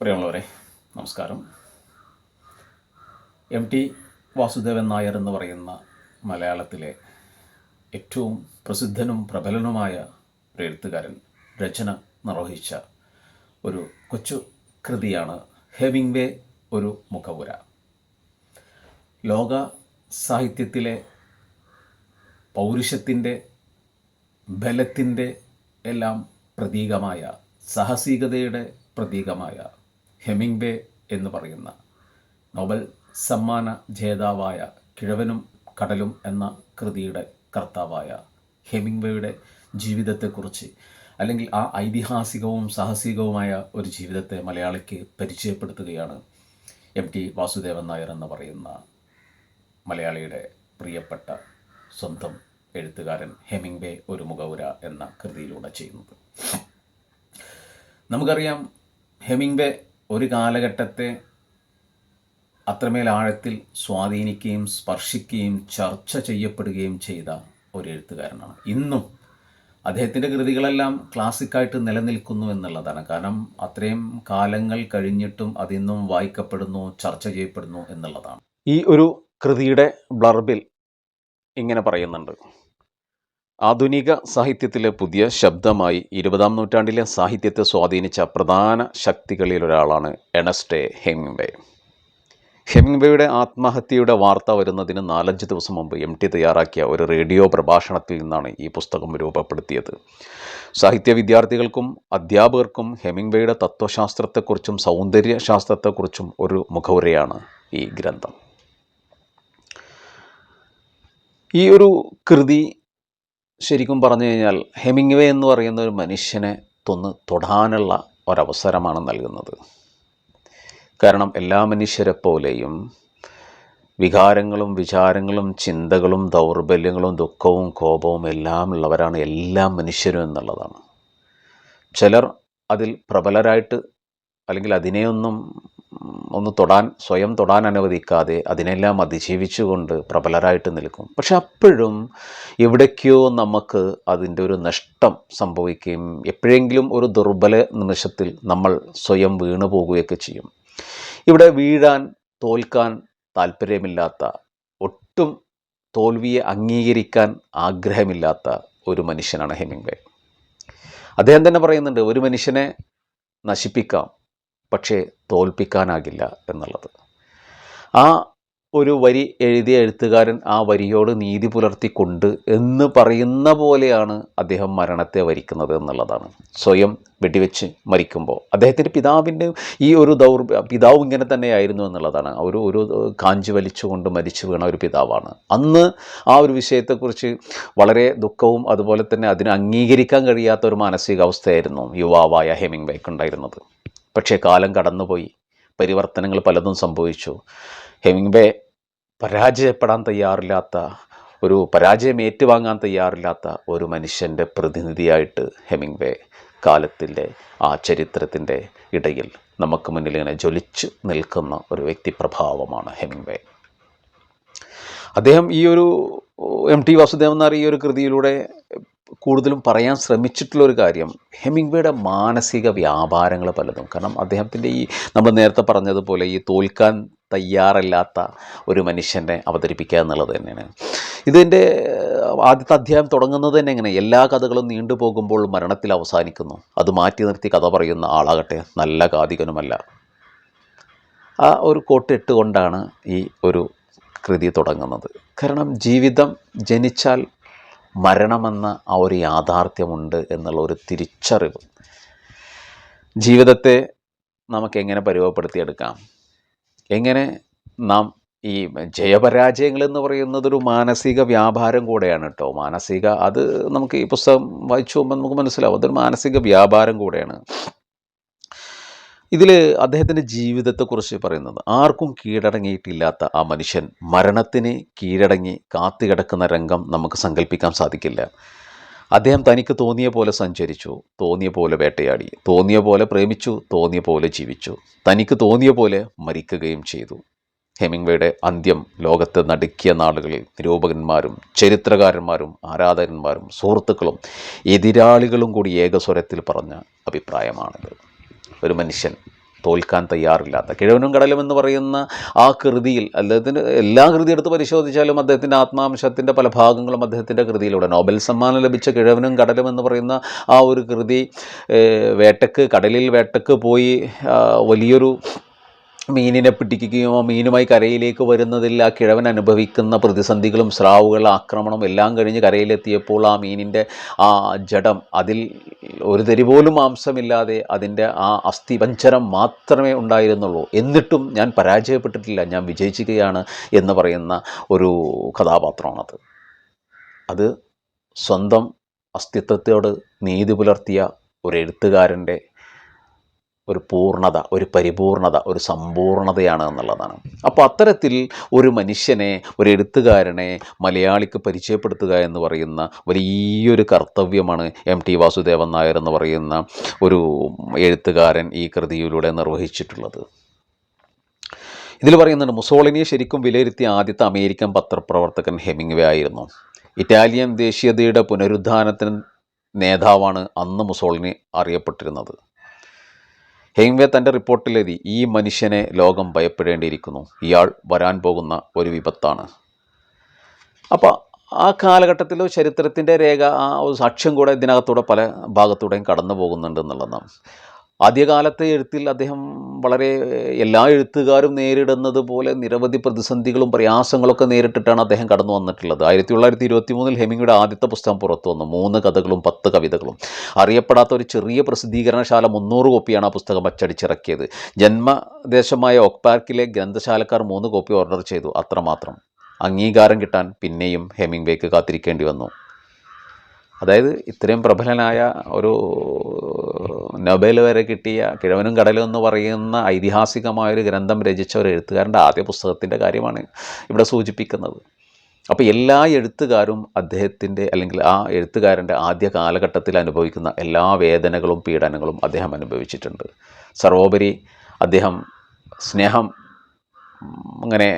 പ്രിയമുള്ളവരെ നമസ്കാരം. M T Vasudevan Nair എന്ന് പറയുന്ന മലയാളത്തിലെ ഏറ്റവും പ്രസിദ്ധനും പ്രബലനുമായ ഒരു എഴുത്തുകാരൻ രചന നിർവഹിച്ച ഒരു കൊച്ചു കൃതിയാണ് ഹെവിംഗ് വേ ഒരു മുഖപുര. ലോക സാഹിത്യത്തിലെ പൗരുഷത്തിന്റെ ബലത്തിന്റെ എല്ലാം പ്രതീകമായ സാഹസികതയുടെ പ്രതീകമായ ഹെമിംഗ്വേ എന്ന് പറയുന്ന നോബൽ സമ്മാന ജേതാവായ കിഴവനും കടലും എന്ന കൃതിയുടെ കർത്താവായ ഹെമിംഗ്വേയുടെ ജീവിതത്തെക്കുറിച്ച് അല്ലെങ്കിൽ ആ ഐതിഹാസികവും സാഹസികവുമായ ഒരു ജീവിതത്തെ മലയാളിക്ക് പരിചയപ്പെടുത്തുകയാണ് എം ടി വാസുദേവൻ നായർ എന്ന് പറയുന്ന മലയാളിയുടെ പ്രിയപ്പെട്ട സ്വന്തം എഴുത്തുകാരൻ ഹെമിംഗ്വേ ഒരു മുഖൗര എന്ന കൃതിയിലൂടെ ചെയ്യുന്നത്. നമുക്കറിയാം ഹെമിംഗ്വേ ഒരു കാലഘട്ടത്തെ അത്രമേൽ ആഴത്തിൽ സ്വാധീനിക്കുകയും സ്പർശിക്കുകയും ചർച്ച ചെയ്യപ്പെടുകയും ചെയ്ത ഒരു എഴുത്തുകാരനാണ്. ഇന്നും അദ്ദേഹത്തിന്റെ കൃതികളെല്ലാം ക്ലാസിക്കായിട്ട് നിലനിൽക്കുന്നു എന്നുള്ളതാണ്. കാരണം അത്രയും കാലങ്ങൾ കഴിഞ്ഞിട്ടും അതിന്നും വായിക്കപ്പെടുന്നു ചർച്ച ചെയ്യപ്പെടുന്നു എന്നുള്ളതാണ്. ഈ ഒരു കൃതിയുടെ ബ്ലർബിൽ ഇങ്ങനെ പറയുന്നുണ്ട്. ആധുനിക സാഹിത്യത്തിലെ പുതിയ ശബ്ദമായി ഇരുപതാം നൂറ്റാണ്ടിലെ സാഹിത്യത്തെ സ്വാധീനിച്ച പ്രധാന ശക്തികളിൽ ഒരാളാണ് എണസ്റ്റേ ഹെമിംഗ്വേ. ഹെമിംഗ്വേയുടെ ആത്മഹത്യയുടെ വാർത്ത വരുന്നതിന് നാലഞ്ച് ദിവസം മുമ്പ് എം ടി തയ്യാറാക്കിയ ഒരു റേഡിയോ പ്രഭാഷണത്തിൽ നിന്നാണ് ഈ പുസ്തകം രൂപപ്പെടുത്തിയത്. സാഹിത്യ വിദ്യാർത്ഥികൾക്കും അധ്യാപകർക്കും ഹെമിംഗ്വേയുടെ തത്വശാസ്ത്രത്തെക്കുറിച്ചും സൗന്ദര്യശാസ്ത്രത്തെക്കുറിച്ചും ഒരു മുഖവുരയാണ് ഈ ഗ്രന്ഥം. ഈ ഒരു കൃതി ശരിക്കും പറഞ്ഞു കഴിഞ്ഞാൽ ഹെമിങ്വേ എന്ന് പറയുന്ന ഒരു മനുഷ്യനെ തൊന്ന് തൊടാനുള്ള ഒരവസരമാണ് നൽകുന്നത്. കാരണം എല്ലാ മനുഷ്യരെ പോലെയും വികാരങ്ങളും വിചാരങ്ങളും ചിന്തകളും ദൗർബല്യങ്ങളും ദുഃഖവും കോപവും എല്ലാം ഉള്ളവരാണ് എല്ലാ മനുഷ്യരും എന്നുള്ളതാണ്. ചിലർ അതിൽ പ്രബലരായിട്ട് അല്ലെങ്കിൽ അതിനെയൊന്നും ഒന്ന് തൊടാൻ സ്വയം തൊടാൻ അനുവദിക്കാതെ അതിനെല്ലാം അതിജീവിച്ചുകൊണ്ട് പ്രബലരായിട്ട് നിൽക്കും. പക്ഷെ അപ്പോഴും എവിടേക്കോ നമുക്ക് അതിന്റെ ഒരു നഷ്ടം സംഭവിക്കുകയും എപ്പോഴെങ്കിലും ഒരു ദുർബല നിമിഷത്തിൽ നമ്മൾ സ്വയം വീണു പോകുകയൊക്കെ ചെയ്യും. ഇവിടെ വീഴാൻ തോൽക്കാൻ താല്പര്യമില്ലാത്ത ഒട്ടും തോൽവിയെ അംഗീകരിക്കാൻ ആഗ്രഹമില്ലാത്ത ഒരു മനുഷ്യനാണ് ഹെമിംഗ്വേ അദ്ദേഹം തന്നെ പറയുന്നുണ്ട് ഒരു മനുഷ്യനെ നശിപ്പിക്കാം പക്ഷേ തോൽപ്പിക്കാനാകില്ല എന്നുള്ളത്. ആ ഒരു വരി എഴുതിയ എഴുത്തുകാരൻ ആ വരിയോട് നീതി പുലർത്തിക്കൊണ്ട് എന്ന് പറയുന്ന പോലെയാണ് അദ്ദേഹം മരണത്തെ വരിക്കുന്നത് എന്നുള്ളതാണ്. സ്വയം വെടിവെച്ച് മരിക്കുമ്പോൾ അദ്ദേഹത്തിന്റെ പിതാവിന്റെ ഈ ഒരു ദൗർ പിതാവ് ഇങ്ങനെ തന്നെയായിരുന്നു എന്നുള്ളതാണ്. ഒരു ഒരു കാഞ്ചി വലിച്ചുകൊണ്ട് മരിച്ചു വീണ ഒരു പിതാവാണ്. അന്ന് ആ ഒരു വിഷയത്തെക്കുറിച്ച് വളരെ ദുഃഖവും അതുപോലെ തന്നെ അതിനെ അംഗീകരിക്കാൻ കഴിയാത്ത ഒരു മാനസികാവസ്ഥയായിരുന്നു യുവാവായ ഹെമിംഗ് ഉണ്ടായിരുന്നത് പക്ഷേ കാലം കടന്നുപോയി. പരിവർത്തനങ്ങൾ പലതും സംഭവിച്ചു. ഹെമിംഗ്ബേ പരാജയപ്പെടാൻ തയ്യാറില്ലാത്ത ഒരു പരാജയം ഏറ്റുവാങ്ങാൻ തയ്യാറില്ലാത്ത ഒരു മനുഷ്യന്റെ പ്രതിനിധിയായിട്ട് ഹെമിംഗ്വേ കാലത്തിന്റെ ആ ചരിത്രത്തിന്റെ ഇടയിൽ നമുക്ക് മുന്നിൽ ഇങ്ങനെ ജ്വലിച്ചു നിൽക്കുന്ന ഒരു വ്യക്തിപ്രഭാവമാണ് ഹെമിംഗ്വേ. അദ്ദേഹം ഈ ഒരു എം ടി വാസുദേവൻ നായർ ഈ ഒരു കൃതിയിലൂടെ കൂടുതലും പറയാൻ ശ്രമിച്ചിട്ടുള്ള ഒരു കാര്യം ഹെമിംഗ്വേയുടെ മാനസിക വ്യാപാരങ്ങൾ പലതും. കാരണം അദ്ദേഹത്തിന്റെ ഈ നമ്മൾ നേരത്തെ പറഞ്ഞതുപോലെ ഈ തോൽക്കാൻ തയ്യാറല്ലാത്ത ഒരു മനുഷ്യനെ അവതരിപ്പിക്കുക എന്നുള്ളത് തന്നെയാണ്. ഇതിന്റെ ആദ്യത്തെ അധ്യായം തുടങ്ങുന്നത് തന്നെ എങ്ങനെ? എല്ലാ കഥകളും നീണ്ടുപോകുമ്പോൾ മരണത്തിൽ അവസാനിക്കുന്നു. അത് മാറ്റി നിർത്തി കഥ പറയുന്ന ആളാകട്ടെ നല്ല കാതികനുമല്ല ആ ഒരു കോട്ടിട്ട് കൊണ്ടാണ് ഈ ഒരു കൃതി തുടങ്ങുന്നത്. കാരണം ജീവിതം ജനിച്ചാൽ മരണമെന്ന ആ ഒരു യാഥാർത്ഥ്യമുണ്ട് എന്നുള്ള ഒരു തിരിച്ചറിവ്. ജീവിതത്തെ നമുക്ക് എങ്ങനെ പരുവപ്പെടുത്തിയെടുക്കാം എങ്ങനെ നാം ഈ ജയപരാജയങ്ങൾ എന്ന് പറയുന്നതൊരു മാനസിക വ്യാപാരം കൂടെയാണ് കേട്ടോ. മാനസിക അത് നമുക്ക് ഈ പുസ്തകം വായിച്ചു പോകുമ്പോൾ നമുക്ക് മനസ്സിലാവും. അതൊരു മാനസിക വ്യാപാരം കൂടെയാണ്. ഇതിൽ അദ്ദേഹത്തിന്റെ ജീവിതത്തെക്കുറിച്ച് പറയുന്നത് ആർക്കും കീഴടങ്ങിയിട്ടില്ലാത്ത ആ മനുഷ്യൻ മരണത്തിന് കീഴടങ്ങി കാത്തുകിടക്കുന്ന രംഗം നമുക്ക് സങ്കല്പിക്കാൻ സാധിക്കില്ല. അദ്ദേഹം തനിക്ക് തോന്നിയ പോലെ സഞ്ചരിച്ചു തോന്നിയ പോലെ വേട്ടയാടി തോന്നിയ പോലെ പ്രേമിച്ചു തോന്നിയ പോലെ ജീവിച്ചു തനിക്ക് തോന്നിയ പോലെ മരിക്കുകയും ചെയ്തു. ഹെമിംഗ്വേയുടെ അന്ത്യം ലോകത്ത് നടുക്കിയ നാളുകളിൽ നിരൂപകന്മാരും ചരിത്രകാരന്മാരും ആരാധകന്മാരും സുഹൃത്തുക്കളും എതിരാളികളും കൂടി ഏകസ്വരത്തിൽ പറഞ്ഞ അഭിപ്രായമാണിത്. ഒരു മനുഷ്യൻ തോൽക്കാൻ തയ്യാറില്ലാത്ത. കിഴവനും കടലും എന്ന് പറയുന്ന ആ കൃതിയിൽ അദ്ദേഹത്തിന് എല്ലാ കൃതി എടുത്ത് പരിശോധിച്ചാലും അദ്ദേഹത്തിന്റെ ആത്മാംശത്തിന്റെ പല ഭാഗങ്ങളും അദ്ദേഹത്തിന്റെ കൃതിയിലൂടെ. നോബൽ സമ്മാനം ലഭിച്ച കിഴവനും കടലും എന്ന് പറയുന്ന ആ ഒരു കൃതി വേട്ടക്ക് കടലിൽ വേട്ടക്ക് പോയി വലിയൊരു മീനിനെ പിടിക്കുകയും മീനുമായി കരയിലേക്ക് വരുന്നതിൽ ആ കിഴവൻ അനുഭവിക്കുന്ന പ്രതിസന്ധികളും സ്രാവുകൾ ആക്രമണം എല്ലാം കഴിഞ്ഞ് കരയിലെത്തിയപ്പോൾ ആ മീനിന്റെ ആ ജഡം അതിൽ ഒരു തരി പോലും മാംസമില്ലാതെ അതിന്റെ ആ അസ്ഥിപഞ്ചരം മാത്രമേ ഉണ്ടായിരുന്നുള്ളൂ. എന്നിട്ടും ഞാൻ പരാജയപ്പെട്ടിട്ടില്ല ഞാൻ വിജയിക്കുകയാണ് എന്ന് പറയുന്ന ഒരു കഥാപാത്രമാണത്. അത് സ്വന്തം അസ്തിത്വത്തോട് നീതി പുലർത്തിയ ഒരു എഴുത്തുകാരന്റെ ഒരു പൂർണത ഒരു പരിപൂർണത ഒരു സമ്പൂർണതയാണ് എന്നുള്ളതാണ്. അപ്പോൾ അത്തരത്തിൽ ഒരു മനുഷ്യനെ ഒരു എഴുത്തുകാരനെ മലയാളിക്ക് പരിചയപ്പെടുത്തുക എന്ന് പറയുന്ന വലിയൊരു കർത്തവ്യമാണ് എം ടി വാസുദേവൻ നായർ എന്ന് പറയുന്ന ഒരു എഴുത്തുകാരൻ ഈ കൃതിയിലൂടെ നിർവഹിച്ചിട്ടുള്ളത്. ഇതിൽ പറയുന്നുണ്ട് മുസോളിനിയെ ശരിക്കും വിലയിരുത്തിയ ആദ്യത്തെ അമേരിക്കൻ പത്രപ്രവർത്തകൻ ഹെമിംഗ്വേ ആയിരുന്നു. ഇറ്റാലിയൻ ദേശീയതയുടെ പുനരുദ്ധാനത്തിന് നേതാവാണ് അന്ന് മുസോളിനി അറിയപ്പെട്ടിരുന്നത്. ഹെയിംവേ തന്റെ റിപ്പോർട്ടിലെഴുതി ഈ മനുഷ്യനെ ലോകം ഭയപ്പെടേണ്ടിയിരിക്കുന്നു. ഇയാൾ വരാൻ പോകുന്ന ഒരു വിപത്താണ്. അപ്പോൾ ആ കാലഘട്ടത്തിലെ ചരിത്രത്തിന്റെ രേഖ ആ സാക്ഷ്യം കൂടെ ഇതിനകത്തൂടെ പല ഭാഗത്തൂടെയും കടന്നു പോകുന്നുണ്ട് എന്നുള്ളതാണ്. ആദ്യകാലത്തെ എഴുത്തിൽ അദ്ദേഹം വളരെ എല്ലാ എഴുത്തുകാരും നേരിടുന്നത് പോലെ നിരവധി പ്രതിസന്ധികളും പ്രയാസങ്ങളൊക്കെ നേരിട്ടിട്ടാണ് അദ്ദേഹം കടന്നു വന്നിട്ടുള്ളത്. ആയിരത്തി തൊള്ളായിരത്തി ഇരുപത്തി മൂന്നിൽ ഹെമിങ്ങയുടെ ആദ്യത്തെ പുസ്തകം പുറത്തു വന്നു മൂന്ന് കഥകളും പത്ത് കവിതകളും. അറിയപ്പെടാത്ത ഒരു ചെറിയ പ്രസിദ്ധീകരണശാല മുന്നൂറ് കോപ്പിയാണ് ആ പുസ്തകം അച്ചടിച്ചിറക്കിയത്. ജന്മദേശമായ ഒക്പാർക്കിലെ ഗ്രന്ഥശാലക്കാർ മൂന്ന് കോപ്പി ഓർഡർ ചെയ്തു. അത്രമാത്രം. അംഗീകാരം കിട്ടാൻ പിന്നെയും ഹെമിംഗ്വേക്ക് കാത്തിരിക്കേണ്ടി വന്നു. അതായത് ഇത്രയും പ്രബലനായ ഒരു നൊബേൽ വരെ കിട്ടിയ കിഴവനും കടലും എന്ന് പറയുന്ന ഐതിഹാസികമായൊരു ഗ്രന്ഥം രചിച്ച ഒരു എഴുത്തുകാരന്റെ ആദ്യ പുസ്തകത്തിന്റെ കാര്യമാണ് ഇവിടെ സൂചിപ്പിക്കുന്നത്. അപ്പോൾ എല്ലാ എഴുത്തുകാരും അദ്ദേഹത്തിന്റെ അല്ലെങ്കിൽ ആ എഴുത്തുകാരന്റെ ആദ്യ കാലഘട്ടത്തിൽ അനുഭവിക്കുന്ന എല്ലാ വേദനകളും പീഡനങ്ങളും അദ്ദേഹം അനുഭവിച്ചിട്ടുണ്ട്. സർവോപരി അദ്ദേഹം സ്നേഹം അങ്ങനെ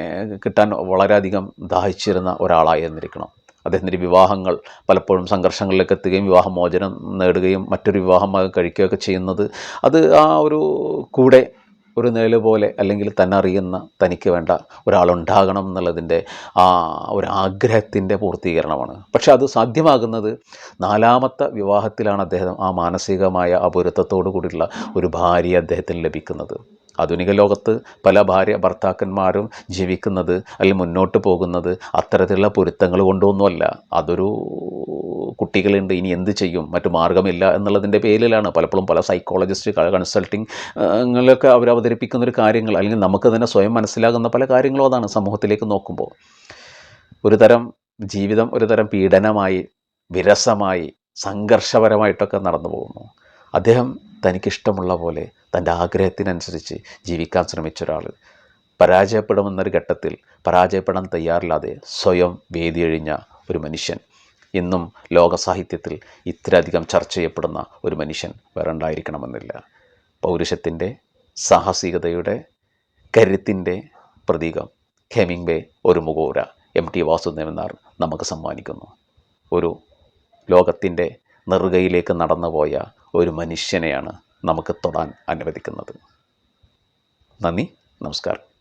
കിട്ടാൻ വളരെയധികം ദാഹിച്ചിരുന്ന ഒരാളായിരുന്നിരിക്കണം അദ്ദേഹത്തിന്റെ വിവാഹങ്ങൾ പലപ്പോഴും സംഘർഷങ്ങളിലേക്ക് എത്തുകയും വിവാഹമോചനം നേടുകയും മറ്റൊരു വിവാഹം കഴിക്കുകയൊക്കെ ചെയ്യുന്നത്. അത് ആ ഒരു കൂടെ ഒരു നേൽ പോലെ അല്ലെങ്കിൽ തന്നെ അറിയുന്ന തനിക്ക് വേണ്ട ഒരാളുണ്ടാകണം എന്നുള്ളതിന്റെ ആ ഒരു ആഗ്രഹത്തിന്റെ പൂർത്തീകരണമാണ്. പക്ഷെ അത് സാധ്യമാകുന്നത് നാലാമത്തെ വിവാഹത്തിലാണ് അദ്ദേഹം ആ മാനസികമായ അപൂരത്വത്തോടു കൂടിയുള്ള ഒരു ഭാര്യ അദ്ദേഹത്തിന് ലഭിക്കുന്നത്. ആധുനിക ലോകത്ത് പല ഭാര്യ ഭർത്താക്കന്മാരും ജീവിക്കുന്നത് അല്ലെങ്കിൽ മുന്നോട്ട് പോകുന്നത് അത്തരത്തിലുള്ള പൊരുത്തങ്ങൾ കൊണ്ടൊന്നുമല്ല. അതൊരു കുട്ടികളുണ്ട് ഇനി എന്ത് ചെയ്യും? മറ്റു മാർഗമില്ല എന്നുള്ളതിന്റെ പേരിലാണ് പലപ്പോഴും പല സൈക്കോളജിസ്റ്റ് കൺസൾട്ടിങ്ങുകളൊക്കെ അവർ അവതരിപ്പിക്കുന്ന ഒരു കാര്യങ്ങൾ. അല്ലെങ്കിൽ നമുക്ക് തന്നെ സ്വയം മനസ്സിലാകുന്ന പല കാര്യങ്ങളും അതാണ് സമൂഹത്തിലേക്ക് നോക്കുമ്പോൾ. ഒരു തരം ജീവിതം ഒരു തരം പീഡനമായി വിരസമായി സംഘർഷപരമായിട്ടൊക്കെ നടന്നു പോകുന്നു. അദ്ദേഹം തനിക്കിഷ്ടമുള്ള പോലെ തന്റെ ആഗ്രഹത്തിനനുസരിച്ച് ജീവിക്കാൻ ശ്രമിച്ച ഒരാൾ പരാജയപ്പെടുമെന്നൊരു ഘട്ടത്തിൽ പരാജയപ്പെടാൻ തയ്യാറില്ലാതെ സ്വയം വേദിയെഴിഞ്ഞ ഒരു മനുഷ്യൻ. ഇന്നും ലോക സാഹിത്യത്തിൽ ഇത്രയധികം ചർച്ച ചെയ്യപ്പെടുന്ന ഒരു മനുഷ്യൻ വേറെ ഉണ്ടായിരിക്കണമെന്നില്ല പൗരുഷത്തിന്റെ സാഹസികതയുടെ കരുത്തിന്റെ പ്രതീകം. ഹെമിംഗ്വേ ഒരു മുഖോര എം ടി വാസുദേവൻ നാർ നമുക്ക് സമ്മാനിക്കുന്നു. ഒരു ലോകത്തിന്റെ നെറുകയിലേക്ക് നടന്നുപോയ ഒരു മനുഷ്യനെയാണ് നമുക്ക് തൊടാൻ അനുവദിക്കുന്നത്. നന്ദി നമസ്കാരം.